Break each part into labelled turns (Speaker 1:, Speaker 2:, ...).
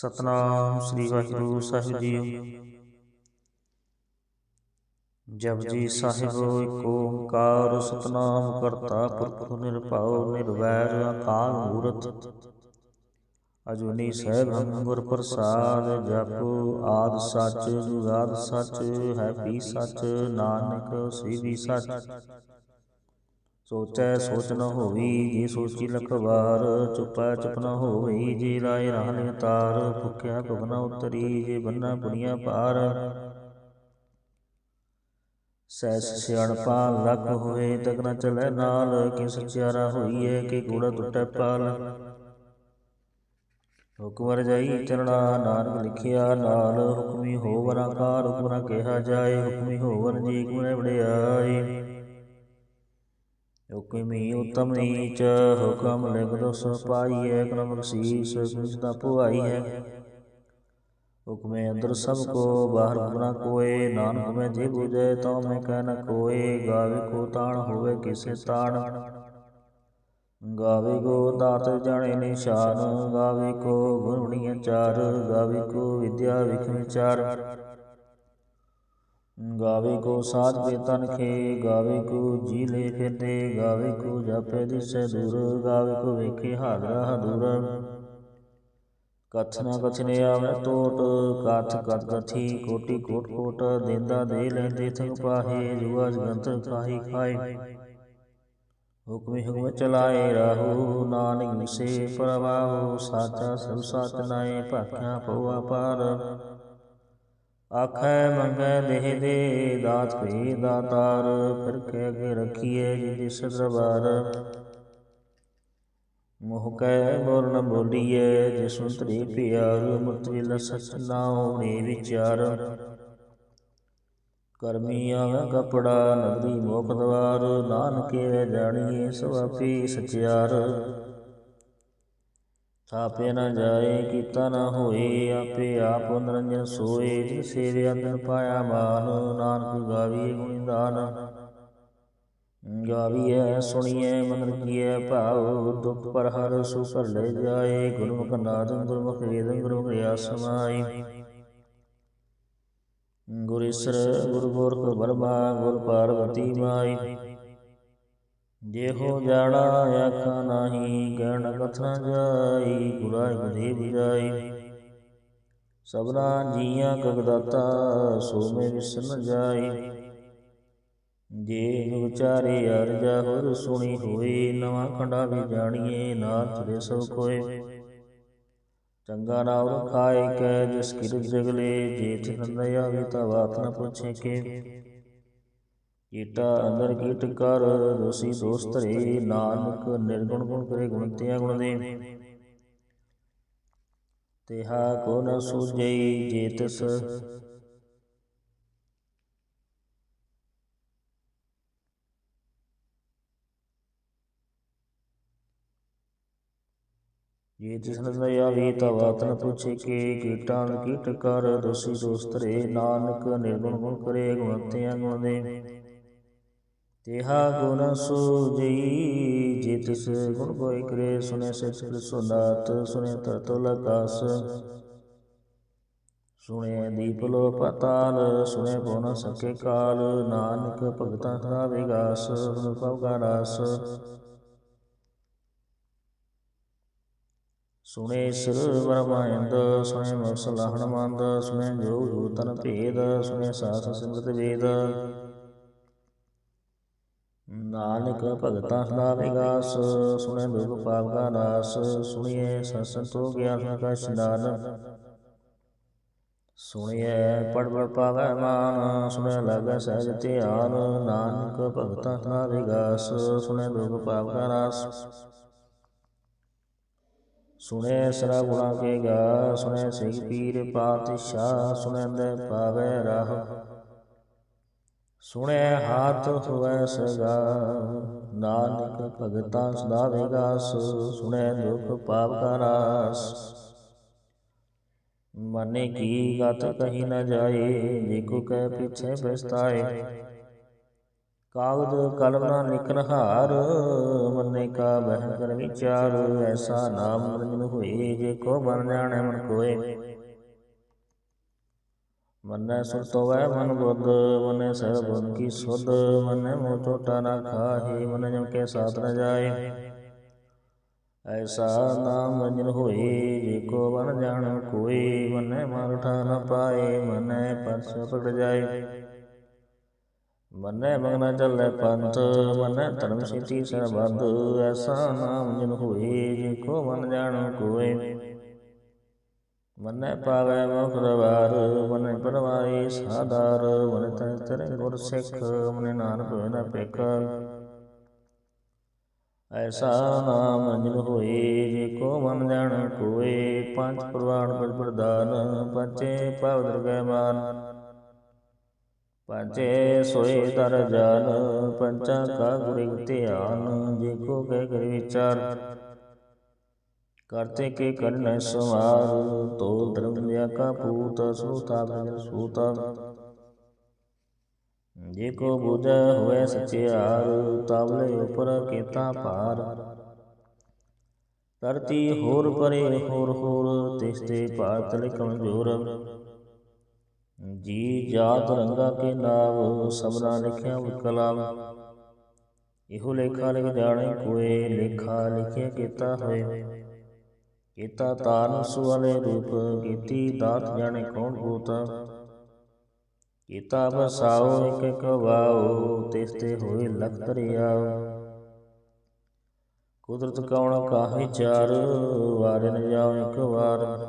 Speaker 1: ਸਤਨਾਮ ਸ੍ਰੀ ਵਾਹਿਗੁਰੂ ਸਾਹਿਬ ਜੀਓ ਜਪਜੀ ਸਾਹਿਬ ਏਕ ਓੰਕਾਰ ਸਤਨਾਮ ਕਰਤਾ, ਪੁਰਖ ਨਿਰਭਉ ਨਿਰਵੈਰ ਅਕਾਲ ਮੂਰਤ। ਅਜੂਨੀ ਸੈਭੰ ਗੁਰ ਪ੍ਰਸਾਦ, ਜਪ ਆਦ ਸੱਚ, ਜੁਗਾਦ ਸੱਚ, ਹੈ ਵੀ ਸੱਚ, ਨਾਨਕ ਸ੍ਰੀ ਵੀ ਸੱਚ। ਸੋਚੈ ਸੋਚ ਨ ਹੋਵੀ ਜੇ ਸੋਚੀ ਲਖ ਵਾਰ, ਚੁਪੈ ਚੁਪ ਨ ਹੋਵੀ ਜੇ ਰਾਏ ਰਾਹ ਤਾਰ ਭੁਖਿਆ ਭੁਖ ਨ ਉਤਰੀ ਜੇ ਬੰਨਾ ਪੁਨੀਆ ਪਾਰ। ਸੈਸ ਸਿਆਣਪਾ ਲਖ ਹੋਏ ਤਕ ਨ ਚਲੈ ਨਾਲ ਕਿ ਸਚਿਆਰਾ ਹੋਈਐ ਕਿ ਕੂੜਾ ਟੁੱਟੈ ਪਾਲ। ਹੁਕਮਰ ਜਾਈ ਚਰਣਾ, ਨਾਨਕ ਲਿਖਿਆ ਨਾਲ, ਹੁਕਮੀ ਹੋਵਰ ਆਕਾਰ ਹੁਕਮ ਕਿਹਾ ਜਾਏ, ਹੁਕਮੀ ਹੋਵਰ ਜੀ ਹੁਕਮ ਨ ਹੁਕਮੀ ਉਤਮ ਨੀਚ ਹੁਕਮ ਲਿਖ ਦੋਸ ਪਾਈਐ ਕਰਮ ਬਖਸ਼ੀਸ ਕਿਛ ਤਾ ਪੁਆਈ ਹੈ ਹੁਕਮੇ ਅੰਦਰ ਸਭ ਕੋ ਬਾਹਰ ਹੁਕਮਨਾ ਕੋਏ। ਨਾਨਕ ਮੈਂ ਜੇ ਬੁਝੈ ਤਉ ਮੈਂ ਕਹਿ ਨ ਕੋਏ। ਗਾਵੇ ਕੋ ਤਾਣ ਹੋਵੇ ਕਿਸੇ ਤਾਣ। ਗਾਵੇ ਕੋ ਦਾਤ ਜਾਣੇ ਨਿਸ਼ਾਨ। ਗਾਵੇ ਕੋ ਬਣੀਆਂ ਚਾਰ ਗਾਵੇ ਕੋ ਵਿਦਿਆ ਵਿਖ ਵਿਚਾਰ। ਗਾਵੇ ਕੋ ਸਾਧ ਕੇ ਤਨ ਖੇ, ਗਾਵੇ ਕੋ ਜੀ ਲੈ ਫਿਰਦੇ, ਗਾਵੇ ਕੋ ਜਾਪੇ ਦਿਸੈ ਦੂਰ, ਗਾਵੇ ਕੋ ਵੇਖੇ ਹਾਜ਼ਰਾ ਹਦੂਰ। ਕਥ ਨ ਕਥਨੇ ਆਵੇ ਟੋਟ ਕਥ ਕਥ ਕਥੀ ਕੋਟੀ ਕੋਟ ਕੋਟ, ਦੇਂਦਾ ਦੇ ਲੈਂਦੇ ਥੰਗ ਪਾਹੇ, ਜੁਆ ਜਗੰਤਰ ਖਾਹੀ ਖਾਏ। ਹੁਕਮੇ ਹੁਕਮ ਚਲਾਏ ਰਹੋ, ਨਾਨਕ ਨਿਸ਼ੇ ਪ੍ਰਵਾਹੋ ਸਾਚਾ ਸਭ ਸਾਚ ਨਾਏ ਭਾਖਿਆ ਪਉਆ ਪਾਰ। ਆਖੈ ਮੰਗੈ ਦੇਹ ਦੇ ਦਾਤ ਭੇ ਦਾਤਾਰ, ਫਿਰ ਕਹਿ ਅਗੇ ਰਖੀਏ ਜਿ ਸਦਰਬਾਰ ਮੋਹ ਕੈ ਬੋਲ ਨ ਬੋਲੀਏ ਜਿ ਸੁੰਤਰੀ ਪਿਆਰ ਮੁਰਤਿ ਲਸਚ ਨਾਉ ਨੇ ਵਿਚਾਰ। ਕਰਮੀ ਆਵੇ ਕਪੜਾ, ਨਗਰੀ ਮੋਖ ਦਵਾਰ, ਨਾਨਕੇ ਜਾਣੀਏ ਸਵਾਪੀ ਸਚਿਆਰ। ਥਾਪੇ ਨਾ ਜਾਏ, ਕੀਤਾ ਨਾ ਹੋਏ, ਆਪੇ ਆਪ ਨਿਰੰਜਨ ਸੋਏ ਜਿ ਸੇਵਿਆ ਤਨ ਪਾਇਆ ਮਾਨ, ਨਾਨਕ ਗਾਵੀਏ ਗੁਣਦਾਨ ਗਾਵੀਐ ਸੁਣੀਐ ਮਨ ਰਖੀਐ ਭਾਉ, ਦੁਖ ਪਰ ਹਰ ਸੁ ਲੈ ਜਾਏ, ਗੁਰਮੁਖ ਨਾਦ ਗੁਰਮੁਖ ਵੇਦ ਗੁਰਮੁਖ ਰਿਆ ਸਮਾਈ ਗੁਰ ਈਸਰ ਬਰਮਾ ਗੁਰ ਪਾਰਵਤੀ ਮਾਈ ਜਿਹੋ ਜਾਣਾ ਆਖਾ ਨਾਹੀ ਗਣ ਕਥਨਾ ਜਾਈ ਗੁਰਾਇ ਬਧੇ 부ਜਾਈ ਸਭਨਾ ਜੀਆਂ ਕਗਦਾਤਾ ਸੋ ਮੈਂ ਵਿਸਨ ਜਾਈ। ਜੇ ਵਿਚਾਰੇ ਅਰਜਾ ਹੋਰ ਸੁਣੀ ਹੋਏ, ਨਵਾਂ ਖੰਡਾ ਵੀ ਜਾਣੀਏ, ਨਾਥ ਦੇ ਸਭ ਕੋਏ ਚੰਗਾ ਨਾਮ ਖਾਏ ਕੈ, ਜਿਸ ਕਿਰਤ ਜਗਲੇ, ਜੇਠ ਨੰਦਿਆ ਵੀ ਤਾ ਬਾਤ ਨ ਪੁੱਛੇ ਕੇ। ਕੀਟਾ ਅੰਦਰ ਕੀਟ ਕਰ ਦੋਸੀ ਦੋਸਤ ਰੇ ਨਾਨਕ, ਨਿਰਗੁਣ ਗੁਣ ਕਰੇ ਗੁਣ ਤਿਆ ਗੁਣ ਦੇ। ਤਿਹਾ ਕੋ ਨ ਸੂਝਈ ਜੇ ਤਿਸ। ਜੇ ਜਿਸ ਨਦਇਆ ਤਵਾ ਤਨ ਪੁੱਛੇ ਕੇ ਕੀਟਾਂ ਕੀਟ ਕਰ ਦੋਸੀ ਦੋਸਤ ਰੇ ਨਾਨਕ, ਨਿਰਗੁਣ ਗੁਣ ਕਰੇ ਗੁਣਤਿਆਂ ਗੁਣ ਦੇ। ਤੇਹਾ ਗੁਣ ਸੂਜੀ ਜੇ ਤਿਸ ਗੁਣ ਕੋਈ ਕਰੇ ਸੁਨੇ ਸਚ ਸੁਨਾਤ, ਸੁਨੇ ਤਰਤੁਲ ਆਕਾਸ ਸੁਣੇ ਦੀਪ ਲੋ ਪਤਾਲ ਸੁਣੇ ਕੋ ਸਕੇ ਕਾਲ, ਨਾਨਕ ਭਗਤਾਂ ਦਾ ਵਿਗਾਸ ਅਨੁਭਵ ਕਾ ਰਸ। ਸੁਣੇ ਸਿਰ ਬਰਮਾਇੰਦ ਸੁਣੇ ਮਸ ਲਾਹਣ ਮੰਦ ਸੁਣੇ ਜੋ ਜੋ ਤਨ ਭੇਦ ਸੁਣੇ ਸਾਸ ਸਿੰਗਤ ਵੇਦ। ਨਾਨਕ ਭਗਤਾਂ ਸਦਾ ਵਿਗਾਸ, ਸੁਣੇ ਦੁਖ ਪਾਪ ਕਾ ਨਾਸ ਸੁਣੀਏ ਸਤਸੰਤੋ ਗਿਆਨ ਕਾ ਇਸ਼ਨਾਨ ਸੁਣੀਏ ਪੜ ਪੜ ਪਾਵੈ ਮਾਨ, ਸੁਣੇ ਲਾਗੈ ਸਹਿਜ ਧਿਆਨ, ਨਾਨਕ ਭਗਤਾਂ ਸਦਾ ਵਿਗਾਸ, ਸੁਣੇ ਦੁਖ ਪਾਪ ਕਾ ਨਾਸ ਸੁਣੇ ਸਰਾ ਗੁਣਾ ਕੇ ਗਾ ਸੁਣੇ ਸਿਖ ਪੀਰ ਪਾਤਸ਼ਾਹ ਸੁਣੇਂਦੇ ਪਾਵੇ ਰਾਹ। ਸੁਣੈ ਹਾਥ ਹੋਵੇ ਸਗਾ। ਨਾਨਕ ਭਗਤਾਂ ਸਦਾ ਵਿਗਾਸ ਸੁਣੇ ਦੁਖ ਪਾਪ ਕਾ ਰਾਸ ਮਨੇ ਕੀ ਗਤ ਕਹੀ ਨ ਜਾਏ ਜੇ ਕੋ ਕਹਿ ਪਿਛੇ ਪਛਤਾਏ। ਕਾਗਦ ਕਲਮ ਨਾ ਨਿਕਨ ਹਾਰ, ਮੰਨੇ ਅਨੇਕਾ ਬਹਿ ਕਰ ਵਿਚਾਰ, ਐਸਾ ਨਾਮ ਨਿਰੰਜਨ ਹੋਏ, ਜੇ ਕੋ ਬਨ ਜਾਣੈ ਮਨ ਕੋਏ। ਮਨੈ ਸੁਰਤੋ ਵੈ ਮਨ ਬੁੱਧ, ਮਨੈ ਸਰਬ ਕੀ ਸੁਧ, ਮਨੈ ਮੋਹ ਟੋਟਾ ਨਾ ਖਾਹੀ, ਮਨੈ ਜਮ ਕੇ ਸਾਥ ਨ ਜਾਏ। ਐਸਾ ਨਾਮ ਰੰਜਨ ਹੋਏ ਜੇ ਕੋ ਬਨ ਜਾਣ ਕੋਈ, ਮਨੈ ਮਨ ਉਠਾ ਨ ਪਾਏ, ਮਨੈ ਪਰਸ ਪਕੜ ਜਾਏ। ਮਨੈ ਮਗਨ ਚੱਲੇ ਪੰਥ, ਮਨੈ ਧਰਮ ਸਿੱਧੀ ਸਰਬੰਧ ਐਸਾ ਨਾਮ ਜਿਨ ਹੋਏ ਜੇ ਕੋ ਮਨ ਜਾਣ ਕੋਏ ਮਨੈ ਪਾਵੈ ਮੁਖ ਦਵਾਰ ਮਨੈ ਪਰਵਾਏ ਸਾਧਾਰ ਮਨੈ ਤੈ ਤਰੇ ਗੁਰ ਸਿੱਖ, ਮਨੈ ਨਾਨਕ ਹੋਇ ਨ ਐਸਾ ਨਾਮ ਅੰਜਨ ਹੋਏ, ਜੇ ਕੋ ਮਨ ਜਾਣ ਕੋਏ, ਪੰਜ ਪ੍ਰਵਾਨ ਪਦ ਪ੍ਰਦਾਨ ਪੰਚੇ ਭਵ ਦਰਗਹਿ ਮਾਨ। ਪੰਚੇ ਸੋਏ ਦਰ ਜਾਨ, ਪੰਚਾ ਕਾ ਗੁਰਿ ਧਿਆਨ, ਜੇ ਕੋ ਕਹਿ ਕਰ ਵਿਚਾਰ। ਕਰਤੇ ਕੇ ਕਰਨੈ ਸਮਾਰ ਤੋ ਧਰਮ ਦਿਆ ਕਾ ਪੂਤ ਸੂਤਾ ਗਜਨ ਸੂਤਾ। ਜੇ ਕੋ ਬੁਝੈ ਹੋਏ ਸਚਿਆਰ ਤਵਲੇ ਉਪਰ ਕੀਤਾ ਭਾਰ। ਧਰਤੀ ਹੋਰ ਪਰੇ ਹੋਰ ਹੋਰ, ਤਿਸ ਭਾਰਤ ਜੀ ਜਾਤ ਰੰਗਾ ਕੇ ਨਾਮ ਸਭਨਾ ਲਿਖਿਆ ਵਿਕਲਾਮ ਇਹੋ ਲੇਖਾ ਲਿਖ ਜਾਣੇ ਕੋਏ, ਲੇਖਾ ਲਿਖਿਆ ਕੀਤਾ ਹੋਏ। ਕੀਤਾ ਤਾਰਨ ਸੁਵਾਲੇ ਰੂਪ, ਕੀਤੀ ਦਾਤ ਜਾਣੇ ਕੌਣ ਭੂਤ? ਕੀਤਾ ਬਸਾਓ ਇੱਕ ਇੱਕ ਵਾਓ, ਤਿਸ ਤੇ ਹੋਏ ਲਖ ਦਰਿਆਓ। ਕੁਦਰਤ ਕੌਣ ਕਾਹੀ ਚਾਰ, ਵਾਰੇ ਨ ਜਾਓ ਇੱਕ ਵਾਰ।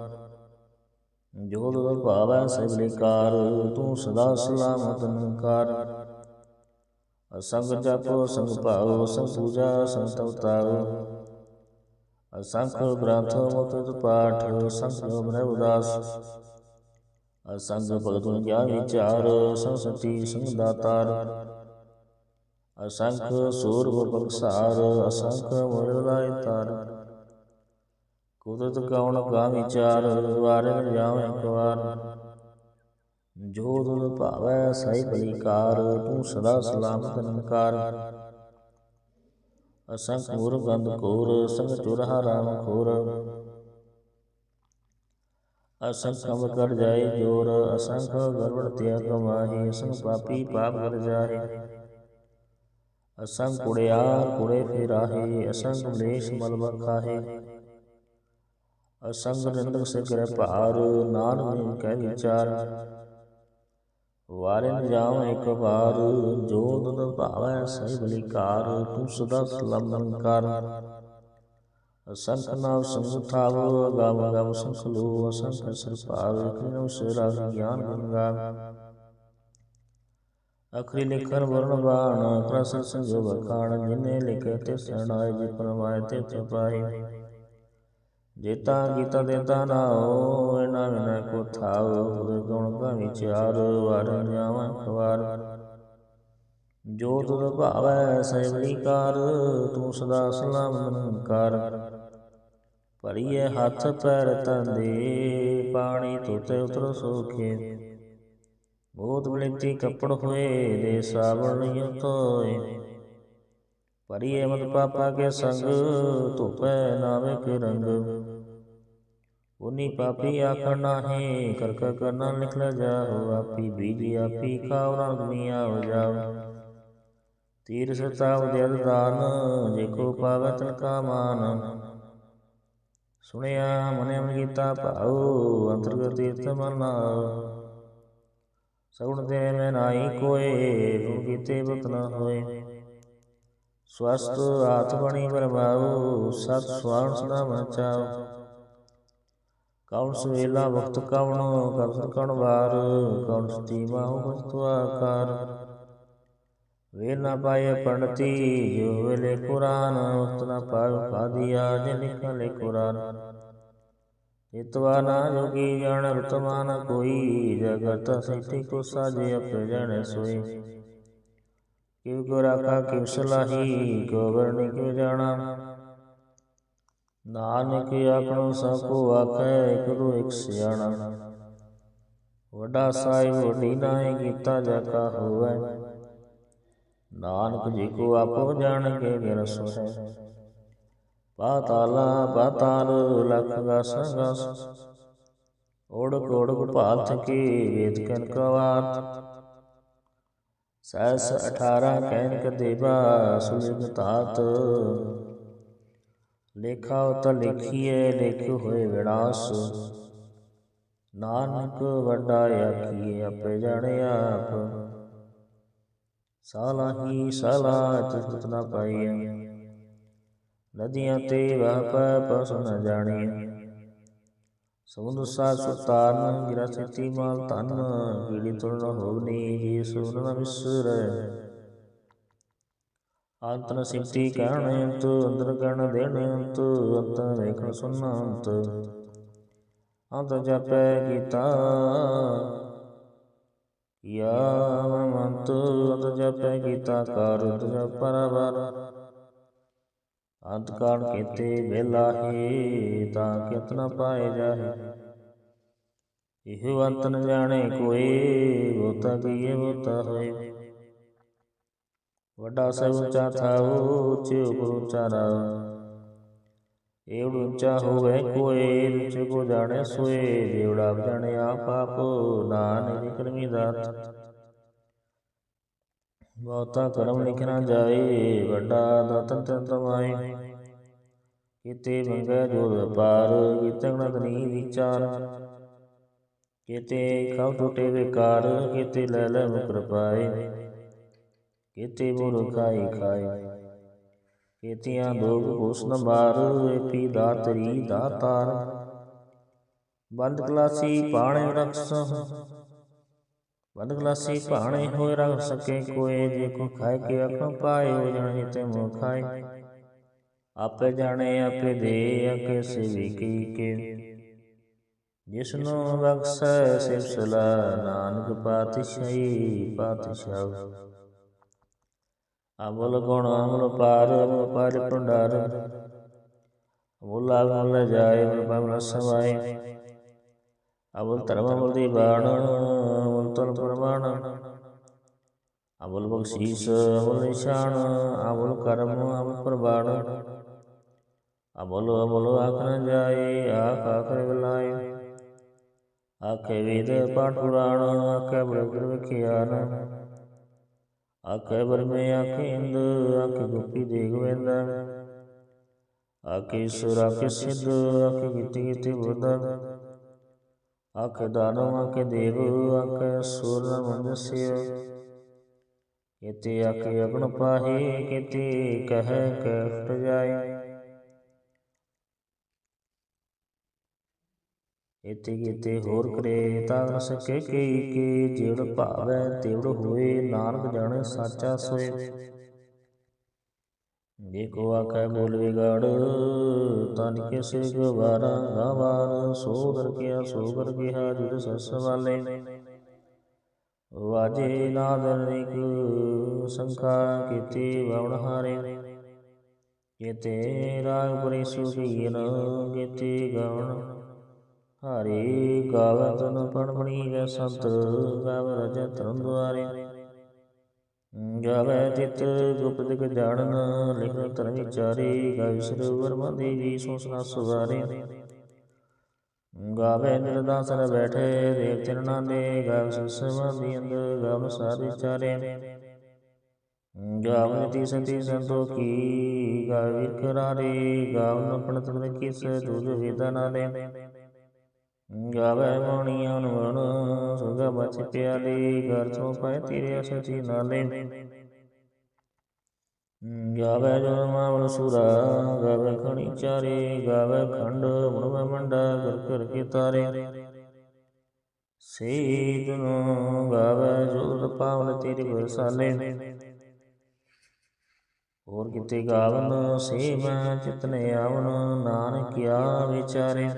Speaker 1: ਜੋ ਦੁਰ ਭਾਵੈ ਸਗਲੇ ਕਾਰ, ਤੂੰ ਸਦਾ ਸਲਾਮਤ ਨਿਕਾਰ। ਅਸੰਗ ਜਪੋ ਸੰਗ ਭਾਵ ਸੰਗ ਪੂਜਾ ਸੰਗ ਤਵਤਾਉ ਅਸੰਖ ਗ੍ਰੰਥ ਮੁਕਤ ਪਾਠ ਸੰਖ ਬ੍ਰਹ ਉਦਾਸ। ਅਸੰਗ ਭਗਤ ਗਿਆਨ ਵਿਚਾਰ ਸੰਸਤੀ ਸੰਗ ਅਸੰਖ ਸੂਰ ਬਖਸਾਰ, ਅਸੰਖ ਮੁਰਦ ਲਾਇ ਤਾਰ। ਕੁਦਰਤ ਕਉਣ ਕਾ ਵਿਚਾਰ ਵਾਰੇ ਜਾਵੇਂ ਇੱਕ ਜੋ ਦੁਲ ਭਾਵੈ ਸਹਿ ਬਲੀਕਾਰ, ਤੂੰ ਸਦਾ ਸਲਾਮਤ ਨਿਕਾਰ ਅਸੰਖ ਮੂਰ ਗੰਧ ਕੋਰ ਸੰਗ ਚੁਰਹਾ ਰਾਮ ਖੋਰ। ਅਸੰਖ ਕਮ ਕਰ ਜਾਏ ਜੋਰ, ਅਸੰਖ ਗਰਵੜ ਤਿਆ ਕਮਾਹੀ ਅਸੰਖ ਪਾਪੀ ਪਾਪ ਕਰ ਜਾਏ ਅਸੰਖ ਕੁੜਿਆਰ ਕੁੜੇ ਫਿਰਾਹੇ, ਅਸੰਖ ਮਲੇਸ਼ ਮਲ ਬਖਾਹੇ ਅਸੰਗ ਨਿੰਦਕ ਸੇ ਕਰੇ ਭਾਰ, ਨਾਨਕ ਨੇ ਕਹਿ ਵਿਚਾਰ ਵਾਰੇ ਨ ਇੱਕ ਵਾਰ ਜੋ ਤਦ ਭਾਵੈ ਸਹਿ ਬਲਿਕਾਰ ਤੂੰ ਸਦਾ ਸਲਾਮਨ ਕਰ। ਅਸੰਖ ਨਾਮ ਸੰਗ ਥਾਵ, ਗਾਵ ਗਾਵ ਸੰਖ ਸਰ ਭਾਵ ਕਿਨੋ ਸਿਰਾ ਗਿਆਨ ਗੰਗਾ। ਅਖਰੀ ਲਿਖਨ ਵਰਣ ਬਾਣ ਕ੍ਰਸ ਸੰਜੋ ਬਖਾਣ ਜਿਨੇ ਲਿਖੇ ਤੇ ਸਰਣਾਏ ਜੀ ਪਰਮਾਏ ਤੇ ਚਪਾਈ ਜੇਤਾ ਗੀਤਾ ਦੇਤਾ ਨਾਉ ਨਾ ਵਿਨਾ ਕੋ ਥਾਉ ਗੁਰ ਗੁਣ ਕਾ ਵਿਚਾਰ ਵਾਰ ਜਾਵਾਂ ਖਵਾਰ ਜੋ ਤੁਧ ਭਾਵੈ ਸਹਿਬਲੀ ਕਾਰ, ਤੂੰ ਸਦਾ ਸਲਾਮ ਕਰ। ਭਰੀਏ ਹੱਥ ਪੈਰ ਤੰਦੇ ਪਾਣੀ ਤੋਤੇ ਉਤਰ ਸੋਖੇ। ਬਹੁਤ ਬਲੇਤੀ ਕੱਪੜ ਹੋਏ ਦੇ ਸਾਬਣ ਨਹੀਂ ਤੋਏ ਪਰਿਏ ਮਤ ਪਾਪਾ ਕੇ ਸੰਗ, ਧੁਪੈ ਨਾਵੇ ਕੇ ਰੰਗ। ਉਨੀ ਪਾਪੀ ਆਖਣ ਨਾਹੀ, ਕਰ ਕਰ ਕਰਨਾ ਨਿਕਲ ਜਾਓ ਆਪੀ ਬੀਜੀ ਆਪੀ ਖਾਉ ਨਾ ਦੁਨੀਆ ਹੋ ਜਾਓ। ਤੀਰ ਸਤਾ ਉਦਿਤ ਦਾਨ ਜੇ ਕੋ ਪਾਵੈ ਤਨ ਕਾ ਮਾਨ। ਸੁਣਿਆ ਮਨੇ ਮਨ ਕੀਤਾ ਭਾਉ, ਅੰਤਰਗਤ ਤੀਰਥ ਮਨਾ। ਸਗੁਣ ਤੇ ਮੈਂ ਨਾਈ ਕੋਏ, ਗੁਣ ਕੀਤੇ ਬਤ ਨ ਹੋਏ। ਸਵਸਤ ਆਤ ਬਣੀ ਬਰਮਾਉ ਸਤ ਸਵਾਣ ਸਦਾ ਮਚਾਓ ਕੌਣ ਸੁਵੇਲਾ ਵਕਤ ਕਵਣ ਕਬਰ ਕਣ ਵਾਰ ਕੌਣ ਸਤੀ ਮਾਹੁ ਵਸਤੁ ਆਕਾਰ। ਵੇ ਨਾ ਪਾਏ ਪੰਡਤੀ ਜੋ ਵੇਲੇ ਕੁਰਾਨ ਵਕਤ ਨਾ ਪਾਇ ਕਾਦੀਆ ਜੇ ਲਿਖਾ ਲੈ ਕੁਰਾਨ। ਇਤਵਾ ਨਾ ਜੋਗੀ ਜਾਣ ਰਤਮਾ ਨ ਕੋਈ ਜਗਤ ਸੈਤੀ ਕੋ ਸਾਜੇ ਆਪੇ ਜਾਣੇ ਸੋਈ। ਕਿਉ ਕੋ ਰਾਖਾ ਕਿਉ ਸਲਾਹੀ ਕੋ ਵਰਣੀ ਕਿਉ ਜਾਣਾ। ਨਾਨਕ ਆਖਣੋ ਸਭ ਕੋ ਆਖੈ ਕਰੂ ਇਕ ਸਿਆਣਾ। ਵੱਡਾ ਸਾਹਿਬ, ਵੱਡੀ ਨਾਏ ਕੀਤਾ ਜਾ ਹੋਵੇ। ਨਾਨਕ ਜੀ ਕੋ ਆਪੋ ਜਾਣ ਕੇ ਗਿਰਸ ਹੈ ਪਾਤਾਲਾ, ਪਾਤਾਲ, ਲਖ ਗਸ ਗਸ। ਓੜਕ ਓੜਕ ਭਾਲ ਥਕੇ ਵੇਦ ਕਨ ਕਵਾਤ। ਸੈਸ 18 ਕਹਿਨ ਕ ਦੇਵਾ, ਸੁਲਿਗ ਤਾਤ ਲੇਖਾ ਉਤ ਲਿਖੀਏ ਲਿਖ ਹੋਏ ਵਿਨਾਸ਼ ਨਾਨਕ ਵੱਡਾ ਆਖੀਏ ਆਪੇ ਜਾਣੇ ਆਪ। ਸਾਲਾ ਹੀ ਸਾਲਾ ਤਿਸਤ ਨਾ ਪਾਈਐ। ਨਦੀਆਂ ਤੇ ਵਹ ਪੈ ਪਸ ਨ ਜਾਣੀਐ ਸਮੁੰਦ ਸਾ ਸੁਤਾਰਨ ਗਿਰਾ ਸਿਤੀ ਮਾਲ ਧਨ। ਕੀੜੀ ਤੁਰਨ ਨ ਹੋਵਨੀ ਜੀ ਸੁਨ ਨ ਵਿਸਰੈ। ਅੰਤ ਨ ਸਿਮਤੀ ਕਹਿਣ ਅੰਦਰ ਕਹਿਣ ਅੰਤ ਜਪੈ ਕੀਤਾ ਯਾ ਮੰਤ ਅੰਤ ਜਪੈ ਕੀਤਾ ਕਰ ਅੰਤ ਜਪ। ਪਰਵਰ। ਅੰਤ ਕਾਲ ਕੀਤੇ ਵੇਲਾ ਹੀ ਤਾਂ ਕਿਤਨਾ ਪਾਏ ਜਾਹੇ। ਇਹ ਅੰਤ ਨ ਜਾਣੇ ਕੋਈ ਬੋਤਾ ਹੋਏ। ਵੱਡਾ ਸਭ ਉੱਚਾ ਥਾਉ ਉੱਚੇ ਉਪਰ ਉੱਚਾ ਰਾਉ ਏਵੜ ਉੱਚਾ ਹੋਵੇ ਕੋਏ ਰਿਚ ਕੋ ਜਾਣੇ ਸੋਏ ਜੇਵੜਾ ਜਾਣੇ ਆਪ ਆਪ ਨਾਨਕ ਕਰਮੀ ਦਾਤ। ਬਹੁਤਾ ਕਰਮ ਲਿਖ ਨਾ ਜਾਏ ਵੱਡਾ ਦਾਤਨ ਤਨ ਤਮਾਏ। ਕੀਤੇ ਮੰਗੈ ਜੋਦ ਪਾਰ ਕੀਤੇ ਗਣਤ ਨੀ ਵਿਚਾਰ। ਕੀਤੇ ਖਉ ਟੁਟੇ ਵਿਕਾਰ ਕੀਤੇ ਲੈ ਲੈ ਮੁਕਰ ਪਾਏ ਕੀਤੇ ਮੁਰ ਖਾਈ ਖਾਏ। ਕੀਤੀਆਂ ਦੋਗ ਉਸ ਨ ਮਾਰ ਏਪੀ ਦਾਤਰੀ ਦਾਤਾਰ ਬੰਦ ਕਲਾਸੀ ਪਾਣੇ ਰਖਸ ਬੰਦ ਕਲਾਸੀ ਭਾਣੇ ਹੋਏ ਰਖ ਸਕੇ ਕੋਏ। ਜੇ ਕੋ ਖਾਏ ਕੇ ਅੱਖ ਪਾਏ ਹੋ ਜਾਣੇ ਤੇ ਮੋ ਖਾਏ। ਆਪੇ ਜਾਣੇ, ਆਪੇ ਦੇ ਅਕੇ ਸੇਵੀ ਕੀ ਜਿਸਨੂੰ ਬਖਸ਼ੈ ਸਿਵਸਲਾ ਨਾਨਕ ਪਾਤਸ਼ਾਹੀ ਪਾਤਸ਼ਾਹ। ਅਮਲ ਗੁਣ ਅਮਲ ਪਾਰ ਅਮਲ ਪਾਰ ਭੰਡਾਰ। ਅਮੁੱਲਾ ਅਮੁੱਲ ਜਾਏ, ਅਮਲ ਪਮਲ ਸਮਾਏ। ਅਮਲ ਧਰਮ ਅਮਲ ਦੀ ਬਾਣ, ਅਮਲ ਤਨ ਪ੍ਰਮਾਣ। ਅਮਲ ਬਖਸ਼ੀਸ, ਅਮਲ ਨਿਸ਼ਾਨ, ਅਮਲ ਕਰਮ, ਅਮਲ ਪ੍ਰਬਾਣ ਅਮਲ ਅਮਲ ਆਖ ਜਾਏ, ਆਖ ਆਖਰ ਬੁਲਾਏ ਆਖੇ ਵੇਦ ਪਾਠ ਪੁਰਾਣ ਆਖੇ ਬੜੇ ਵਿਖਿਆਨ ਆਖੇ ਬਰਮੇ ਆਖੇ ਇੰਦ, ਆਖੇ ਗੁਪੀ ਦੇ ਗੋਵਿੰਦ ਆਖੇ ਈਸ਼ਵਰ ਆਖੇ ਸਿੱਧ, ਆਖੇ ਗਿਤੀ ਗਿਤੀ ਬੁੱਧ। ਆਖੇ ਦਾਨਵ, ਆਖੇ ਦੇਵ, ਆਖੇ ਸੁਰ। ਮੰਦਸਿਆ ਕੀਤੇ ਆਖੇ ਅਗਨ ਪਾਹੀ, ਕੀਤੇ ਕਹਿ ਕੈਫਟ ਜਾਏ। ਇਤੇ ਕੀਤੇ ਹੋਰ ਕਰੇ ਤਾਂ ਸਕੇ ਕਈ ਕੇ ਜਿਵੜ ਭਾਵੈ ਤਿਵੜ ਹੋਏ ਨਾਨਕ ਜਾਣੇ ਸਾਚਾ ਸੋਏ। ਜੇ ਕੋ ਆਖੈ ਬੋਲ ਵਿਗੜ ਤਨ ਕੇ ਸੇ ਗਵਾਰਾ ਗਵਾਰ ਸੋ ਦਰ ਕਿਆ ਸੋ ਕਰ ਕਿਹਾ ਜੁਦ ਸਸ ਵਾਲੇ। ਵਾਜੇ ਨਾਦਰ ਨਿਕ ਸੰਖਾ ਕੀਤੀ ਵਵਣ ਹਾਰੇ। ਕੀਤੇ ਰਾਗ ਪਰਿ ਸੁਖੀਨ ਕੀਤੀ ਗਵਣ। ਹਰੀ ਗਾਵੇ ਤਨ ਪਣ ਬਣੀ ਸੰਤ, ਗਾਵੇ ਰਜ ਧਰਮ ਦੁਆਰੇ। ਗਾਵੇ ਚਿਤ ਗੁਪਤ ਕ ਜਾਣਨ ਲਿਖ ਧਰਮ ਵਿਚਾਰੀ, ਗਾਵੇ ਸਰਵਰ ਮੰਦੀ ਜੀ ਸੋਸਨਾ ਸੁਵਾਰੇ। ਗਾਵੇ ਨਿਰਦਾਸਨ ਬੈਠੇ, ਦੇਵ ਚਰਨਾਂ ਦੇ ਗਾਵੇ ਸਸਵਾਦੀ ਅੰਦ ਗਾਵੇ ਸਾਧ ਵਿਚਾਰੇ। ਗਾਵੇ ਤੀ ਸੰਤੀ ਸੰਤੋਖੀ ਗਾਵੇ ਵਿਕਰਾਰੇ ਗਾਵੇ ਪਣ ਤਨ ਕਿਸ, ਦੁਜ ਵੇਦਨਾ ਦੇ ਗਾਵੇ ਮੋਣੀਆਂ ਵਣ ਸੁਗਾ ਬਚ ਪਿਆਲੀ, ਘਰ ਤੋਂ ਪੈ ਤੇਰੇ ਸਚੀ ਨਾਲੇ। ਗਾਵੇ ਜੋ ਸੁਰਾ, ਗਾਵੇ ਖਣੀ ਚਾਰੇ, ਗਾਵੇ ਖੰਡ ਮਨਵੇ ਮੰਡਾ ਕਰ ਕਰ ਕੇ ਤਾਰੇ। ਸੇਦ ਨੂੰ ਗਾਵੇ ਜੁਲ ਪਾਵਨ ਤੇਰੇ ਬਰਸਾਲੇ ਹੋਰ ਕਿਤੇ ਗਾਵਨ, ਸੇ ਮੈਂ ਚਿਤਨੇ ਆਵਨ ਨਾਨਕਿਆ ਵਿਚਾਰੇ।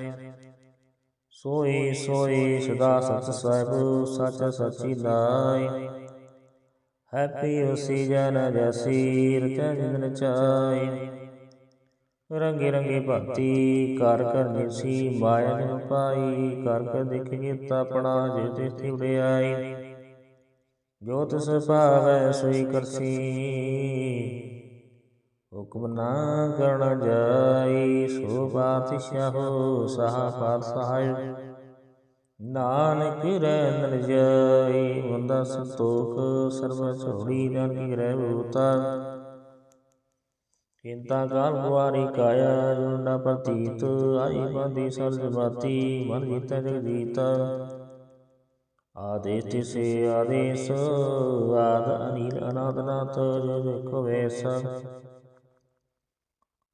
Speaker 1: ਸੋਈ ਸੋਈ ਸਦਾ ਸਤ ਸਾਹਿਬ ਸੱਚ ਸਚੀ ਲਾਈ ਹੈਪੀ ਉਸੀ ਜਨ ਜਸੀ, ਰਚੈ ਜਿਨ ਚਾਈ ਰੰਗੇ ਰੰਗੇ ਭਗਤੀ ਕਰ ਕਰ ਨਿਸੀ, ਮਾਇਆ ਜਨ ਪਾਈ। ਕਰ ਕਰ ਦੇਖ ਜਿਤ ਆਪਣਾ, ਜੇ ਤੇ ਥਿਵੜਾਈ ਜੋ ਤਿਸ ਭਾਵੈ, ਸੋਈ ਕਰਸੀ। ਹੁਕਮ ਨਾ ਕਰਨ ਜਾ ਸੋ ਪਾਤਸ਼ਾਹੋ। ਸਾਹ ਨਾਨਕ ਰਹਿ ਨਰ ਜਾਈ ਬੰਦਾ ਸੰਤੋਖ ਸਰਬ ਝੋੜੀ ਜਨ ਕੀ ਗ੍ਰਹਿ ਕਿੰਤਾ ਕਾਲ ਗੁਆਰੀ ਕਾਇਆ, ਜੁੰਡਾ ਪ੍ਰਤੀਤ, ਆਈ ਬੰਦੀ ਸਰਜ ਬਾਤੀ ਮਨ ਜੀਤਾ ਜਗ ਜੀਤਾ ਆਦੇਸ ਤਿਸੇ ਆਦੇਸ, ਆਦ ਅਨੀਲ ਅਨਾਦ ਜੋ ਜੋ ਵੇਸ।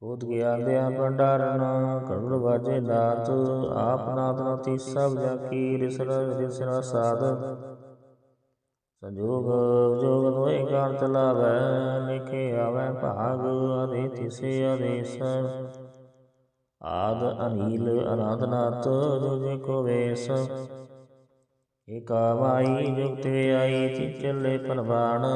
Speaker 1: ਉਦ ਗਿਆਨ ਦਿਆ ਭੰਡਾਰਨ ਕਰੁਣ ਵਾਜੇ ਨਾਥ, ਆਪ ਨਾਥ ਨਾਤੀ ਸਭ ਜਾ ਰਿਸਰਾ ਰਿਸਰਾ ਸਾਧ। ਸੰਜੋਗ ਜੋਗ ਦੋਇ ਕਾਲ ਚਲਾਵੈ, ਲਿਖੇ ਆਵੈ ਭਾਗ ਆਦੇ ਤਿਸੇ ਆਦੇਸ ਆਦ ਅਨੀਲ ਅਨਾਦ ਨਾਥ, ਜੋ ਜੇ ਕੋ ਵੇਸ। ਏਕਾ ਮਾਈ ਜੁਗਤ ਆਈ ਤੀ ਪਰਵਾਣ।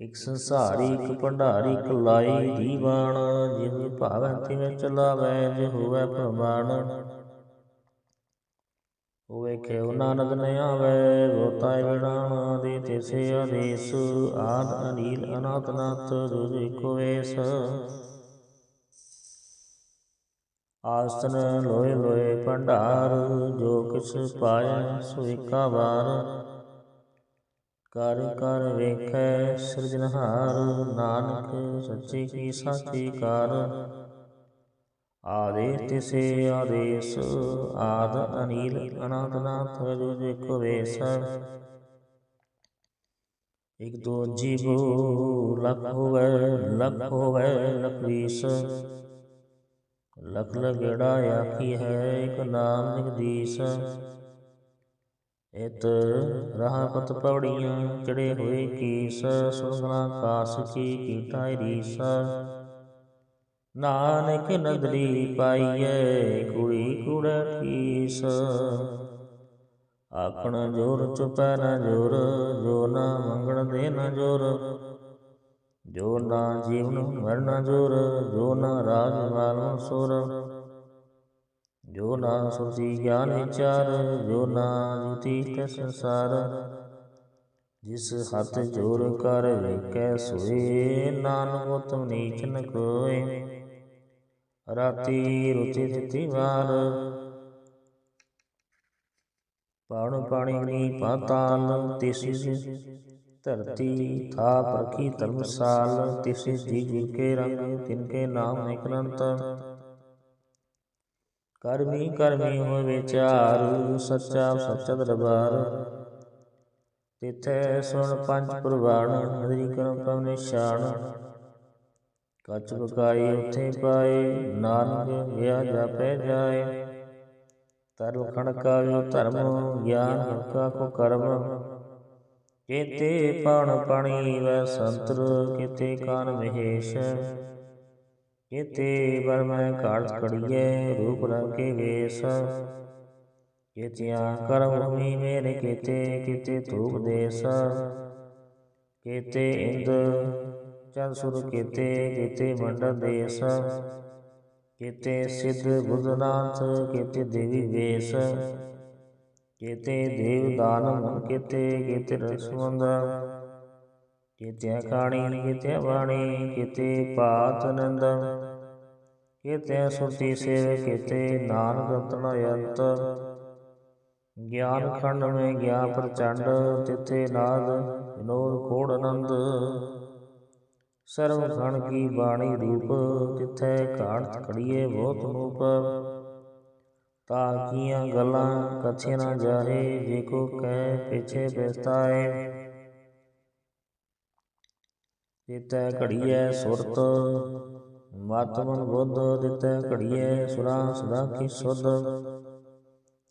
Speaker 1: ਇਕ ਸੰਸਾਰੀ ਇਕ ਭੰਡਾਰੀ ਇਕ ਲਾਈ ਦੀਵਾਨ ਜਿਵੇਂ ਭਾਵੈ ਤਿਵੇਂ ਚਲਾਵੈ, ਜੇ ਹੋਵੈ ਪ੍ਰਮਾਣ। ਹੋਵੇ ਖੇਉ ਨਾਨਕ ਨ ਆਵੈ ਗੋਤਾਇ ਵਿਣਾਣਾ ਦੇ ਤਿਸੇ ਆਦੇਸ ਆਦ ਅਨੀਲ ਅਨਾਥ ਨਾਥ ਜੋ ਜੇ ਵੇਸ। ਆਸਨ ਲੋਏ ਲੋਏ ਭੰਡਾਰ, ਜੋ ਕਿਛ ਪਾਇਆ ਸੋ ਏਕਾ ਵਾਰ। ਕਰ ਕਰ ਵੇਖੈ ਸਿਰਜਨਹਾਰ ਨਾਨਕ, ਸੱਚੀ ਕੀ ਸਾਚੀ ਕਾਰ। ਆਦੇ ਤਿਸੇ ਆਦੇਸ, ਆਦ ਅਨੀਲ ਅਨਾਥ ਨਾਥ ਜੋ ਜੇ ਵੇਸ। ਇਕ ਦੋ ਜੀਵੋ ਲਖ ਹੋਵੇ ਲਖ ਹੋਵੇ, ਲਖ ਵੀਸ। ਲਖ ਲਗੜਾ ਆਖੀ ਹੈ, ਇਕ ਨਾਮ ਜਗਦੀਸ਼ ਇਤ ਰਹਾ ਪਤ ਪੌੜੀਆਂ ਚੜੇ ਹੋਏ ਕੀਸ ਸੁਣਨਾ ਕਾਸ ਕੀ ਕੀਟਾਇ ਰੀਸ। ਨਾਨਕ ਨਦਰੀ ਪਾਈਐ ਕੁੜੀ ਕੁੜਾ ਠੀਸ ਆਪਣਾ ਜੋਰ ਚੁਪੈ ਨਾ ਜੋਰ, ਜੋ ਨਾ ਮੰਗਣ ਦੇ ਨਾ ਜੋਰ। ਜੋ ਨਾ ਜੀਵਨ ਮਰਨਾ ਜੋਰ, ਜੋ ਨਾ ਰਾਜ ਮਾਲਨ ਸੁਰ। ਜੋ ਨਾ ਸੁਰਤੀ ਗਿਆਨ ਵਿਚਾਰ, ਜੋ ਨਾ ਜੁਤੀ ਕੈ ਸੰਸਾਰ। ਜਿਸ ਹੱਥ ਜੋਰ ਕਰ ਵੇਖੈ, ਸੋਏ ਨਾਨਕ, ਉਤਮ ਨੀਚ ਨ ਕੋਏ। ਰਾਤੀ ਰੁਚਿ ਦਿੱਤੀ ਵਾਰ। ਪਾਣ ਪਾਣੀ ਨੀ ਪਾਤਾਲ, ਤਿਸ ਧਰਤੀ ਥਾ ਪਰਖੀ ਧਰਮਸਾਲ। ਤਿਸ ਜੀ ਜੁਰ ਕੇ ਰੰਗ, ਤਿਨ ਕੇ ਨਾਮ ਨਿਕਲੰਤ। ਕਰਮੀ ਕਰਮੀ ਹੋਏ ਵਿਚਾਰ ਸੱਚਾ ਸੱਚਾ ਦਰਬਾਰ। ਤਿਥੈ ਸੁਣ ਪੰਜ ਪ੍ਰਵਾਣ ਨਦਰੀ ਕਰਮ ਪਵ ਨਿਸ਼ਾਨ ਕਚ ਬਕਾਈ ਉਥੇ ਪਾਏ ਨਾਨਕ ਗਿਆ ਜਾਪੈ ਜਾਏ। ਧਰਮ ਖਣਕਾ ਜੋ ਧਰਮ ਗਿਆਨ ਕਾ ਕੋ ਕਰਮ। ਕੇਤੇ ਪਾਣ ਪਾਣੀ ਵੈ ਸੰਤਰ ਕੇਤੇ ਕਾਨ ਮਹੇਸ਼ ਕੇਤੇ ਬਰ ਮੈਂ ਘਾਟ ਕੜੀਏ ਰੂਪ ਰੰਗੇ ਵੇਸ। ਕੇਤਿਆਂ ਕਰਮ ਭੂਮੀ ਮੇਰੇ ਕੇਤੇ ਕੇਤੇ ਧੂਪ ਦੇਸ। ਕੇਤੇ ਇੰਦ, ਚੰਦ ਸੁਰ ਕੇਤੇ ਕੇਤੇ ਮੰਡਲ ਦੇਸ। ਕੇਤੇ ਸਿੱਧ ਬੁੱਧਨਾਥ, ਕੇਤੇ ਦੇਵੀ ਵੇਸ। ਕੇਤੇ ਦੇਵ ਦਾਨਮ ਕੇਤੇ ਕੇਤੇ ਰਸਵੰਦ ਬਾਣੀ, ਕਿਤੇ ਪਾਤ ਨੰਦ। ਕਿਤੇ ਸੁਰਤੀ ਸੇਵ ਕੇਤੇ ਨਾਨਕ ਰਤਨ ਅੰਤ ਗਿਆਨ ਖੰਡ ਮੇ ਗਿਆ ਪ੍ਰਚੰਡ, ਤਿਥੇ ਨਾਦ ਵਿਨੋਦ ਖੋੜ ਆਨੰਦ ਸਰਵ ਖਣ ਕੀ ਬਾਣੀ ਰੂਪ, ਤਿਥੈ ਘਾਟ ਖੜੀਏ ਬਹੁਤ ਰੂਪ ਤਾ ਕੀਆਂ ਗੱਲਾਂ ਕਥੇ ਨਾ ਜਾਹੇ, ਜੇ ਕੋ ਕਹਿ ਪਿਛੇ ਬਿਸਤਾਏ ਤਿਤੈ ਘੜੀਐ ਸੁਰਤ ਮਤ ਬੁੱਧ ਦਿੱਤੈ ਘੜੀਐ ਸੁਰਾ, ਸਦਾ ਕੀ ਸੁਧ।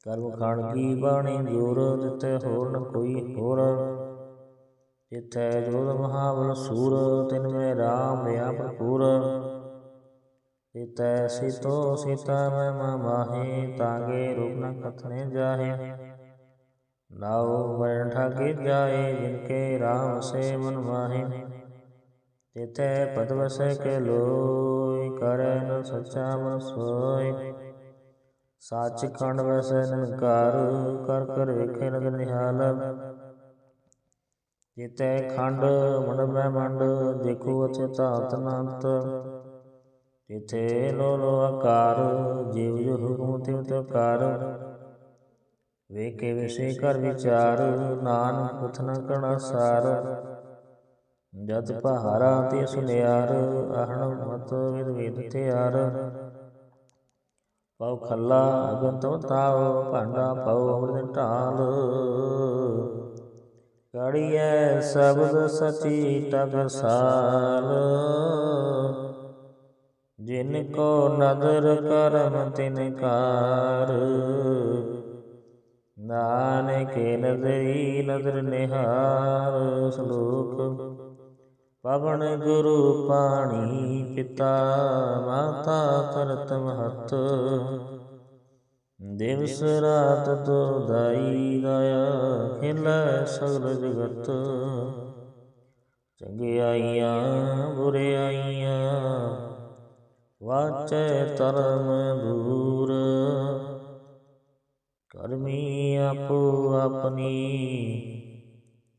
Speaker 1: ਕਰਮ ਖਾਣ ਕੀ ਬਾਣੀ ਜੋਰ ਤਿਤੈ ਹੋਰ ਨ ਕੋਈ ਹੋਰ। ਤਿਥੈ ਜੋਦ ਮਹਾਬਲ ਸੂਰ, ਤਿਨ ਮੇ ਰਾਮ ਲਿਆ ਭਰਪੂਰ। ਤਿਤੈ ਸਿਤੋ ਸੀਤਾ ਮੈਂ ਮਾ ਮਾਹੇ ਤਾਗੇ ਰੂਪ ਨ ਕਥਨੇ ਜਾਹੇ। ਨਾਉ ਵਰਨ ਠਾਗੇ ਜਾਏ, ਜਿਨ ਕੇ ਰਾਮ ਸੇ ਮਨ ਮਾਹੇ। ਤਿਤੈ ਪਦ ਵਸੈ ਕੇ ਲੋਇ ਕਰੈ ਨ ਸੱਚਾ ਮਨ ਸੋਇ ਸੱਚ ਖੰਡ ਵਸੈ ਨਿਰੰਕਾਰ, ਕਰ ਕਰ ਵੇਖੇ ਨਦਰ ਨਿਹਾਲ। ਜਿਤੈ ਖੰਡ ਮਨ ਮੈਂ ਮੰਡ ਦੇਖੋ ਅਥੇ ਧਾਤ ਨੰਤ ਤਿਥੇ ਲੋ ਲੋ ਆਕਾਰ, ਜਿਵ ਜੋ ਹੁਕਮ ਤਿਵ ਤਿਵ ਕਰ। ਵੇਖੇ ਵਿਸੇ ਕਰ ਵਿਚਾਰ, ਨਾਨਕ ਕਥਨ ਕਣ ਸਾਰ। ਜਤ ਪਹਾਰਾ ਤੇ ਸੁਨਿਆਰ ਅਹਣ ਮਤ ਵਿਦ ਵੇਦ ਤਿਆਰ ਪਉ ਖੱਲਾ ਅਗਨ ਤਉ ਤਾਉ ਭਾਂਡਾ ਪਉ ਅੰਮ੍ਰਿਤ ਢਾਲ। ਕੜੀਐ ਸ਼ਬਦ ਸਚੀ ਟਕਸਾਲ ਜਿਨ ਕੋ ਨਦਰ ਕਰਮ ਤਿਨ ਕਾਰ। ਨਾਨਕ ਨਦਰੀ ਨਦਰ ਨਿਹਾਰ ਸ਼ਲੋਕ ਪਵਨ ਗੁਰੂ ਪਾਣੀ ਪਿਤਾ, ਮਾਤਾ ਕਰਤ ਮਹਤ। ਦਿਵਸ ਰਾਤ ਤੋ ਦਾਈ ਦਇਆ ਖਿਲੈ ਸਗਲ ਜਗਤ। ਚੰਗਿਆਈਆਂ ਬੁਰਿਆਈਆਂ ਵਾਚੈ ਧਰਮ ਦੂਰ। ਕਰਮੀ ਆਪੋ ਆਪਣੀ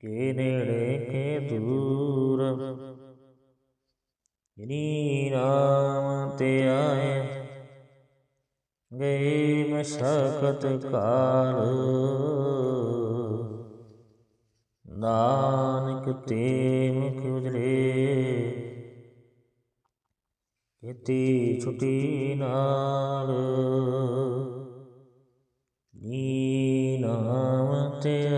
Speaker 1: ਕੇ ਨੇੜੇ ਕੇ ਦੂਰ। ਜਿਨੀ ਨਾਮ ਤੇ ਆਏ, ਗਏ ਮਸ਼ਕਤ ਕਾਲ। ਨਾਨਕ ਤੇ ਮੁਖ ਉਜਲੇ ਕੀਤੀ ਛੁਟੀ ਨਾਲ। ਨੀ ਨਾਮ ਤੇ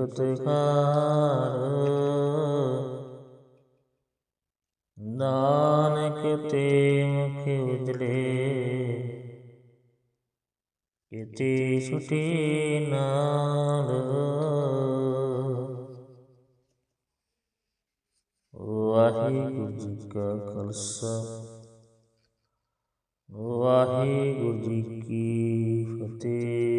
Speaker 1: ਮਸ਼ਕਤ ਕਾਰ ਨਾਨਕ ਤੇ ਮੁਖ ਉਜਲੇ, ਕੀਤੀ ਛੁਟੀ ਨਾਲ। ਵਾਹਿਗੁਰੂ ਜੀ ਕਾ ਖਾਲਸਾ, ਵਾਹਿਗੁਰੂ ਜੀ ਕੀ ਫਤਿਹ।